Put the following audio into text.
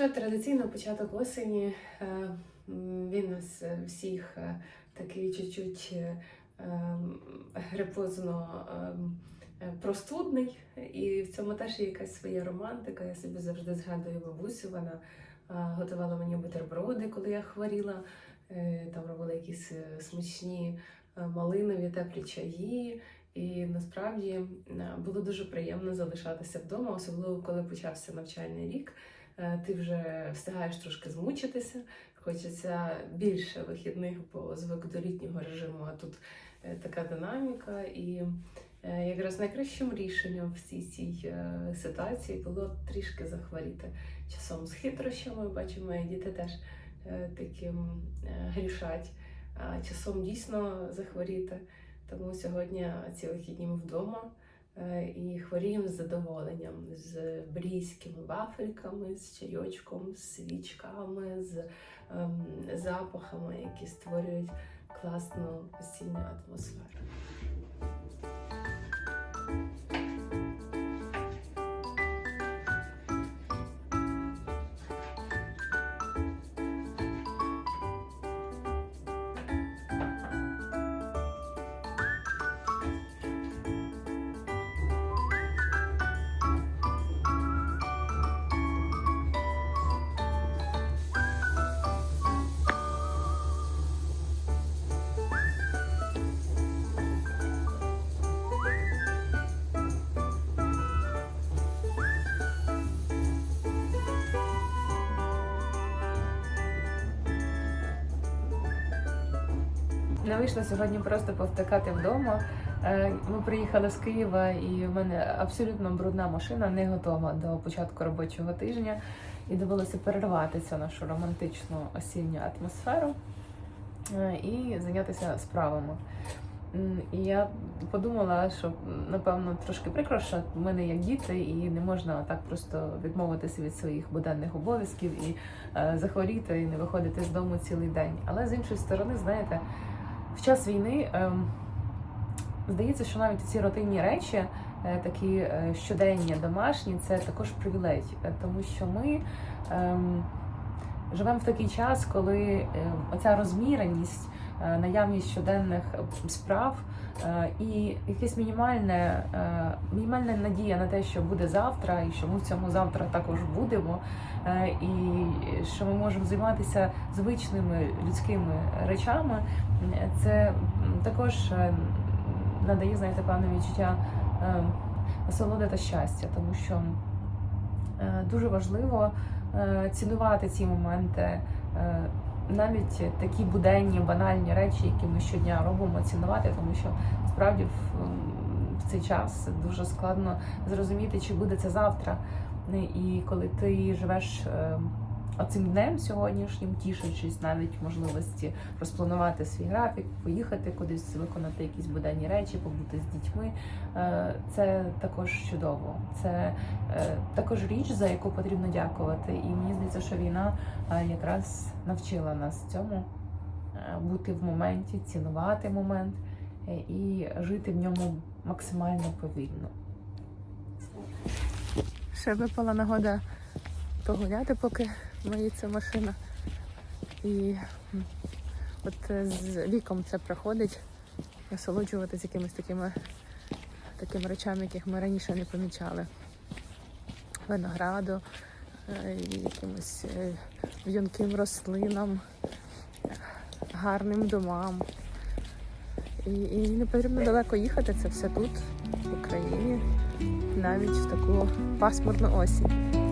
що традиційно початок осені е, він нас всіх е, такий чуть-чуть е, ем, грипозно ем, простудний, і в цьому теж є якась своя романтика. Я собі завжди згадую бабусю. Вона готувала мені бутерброди, коли я хворіла. Там робила якісь смачні малинові теплі чаї. І насправді було дуже приємно залишатися вдома, особливо коли почався навчальний рік. Е, Ти вже встигаєш трошки змучитися, хочеться більше вихідних, бо звик до літнього режиму, а тут е, така динаміка. І е, якраз найкращим рішенням в цій цій ситуації було трішки захворіти часом з хитрощами. Бачу, мої діти теж таким грішать, а часом дійсно захворіти. Тому сьогодні ці вихідні ми вдома і хворіємо з задоволенням, з брійськими вафельками, з чайочком, з свічками, з ем, запахами, які створюють класну осінню атмосферу. Не вийшло сьогодні просто повтикати вдома. Е, Ми приїхали з Києва, і в мене абсолютно брудна машина, не готова до початку робочого тижня. І довелося перервати цю нашу романтичну осінню атмосферу е, і зайнятися справами. І я подумала, що напевно трошки прикро, що в мене як діти, і не можна так просто відмовитися від своїх буденних обов'язків і е, захворіти і не виходити з дому цілий день. Але з іншої сторони, знаєте, в час війни ем, здається, що навіть ці рутинні речі, е, такі е, щоденні, домашні, це також привілей, Е, тому що ми ем, живемо в такий час, коли е, оця розміреність, наявність щоденних е, справ е, і якась мінімальне, е, мінімальна надія на те, що буде завтра, і що ми в цьому завтра також будемо, е, і що ми можемо займатися звичними людськими речами. Це також е, надає, знаєте, певне відчуття е, насолоди та щастя, тому що е, дуже важливо е, цінувати ці моменти, е, навіть такі буденні, банальні речі, які ми щодня робимо, цінувати, тому що справді в, в цей час дуже складно зрозуміти, чи буде це завтра. І коли ти живеш оцим днем сьогоднішнім, тішачись навіть можливості розпланувати свій графік, поїхати кудись, виконати якісь буденні речі, побути з дітьми. Е, Це також чудово. Це е, також річ, за яку потрібно дякувати. І мені здається, що війна е, якраз навчила нас цьому бути в моменті, цінувати момент і жити в ньому максимально повільно. Ще випала нагода погуляти, поки миється машина. І от е, з віком це проходить, насолоджуватися якимись такими, такими речами, яких ми раніше не помічали. Винограду, е, якимось е, рослинам, гарним домам. І, і не потрібно далеко їхати, це все тут, в Україні, навіть в таку пасмурну осінь.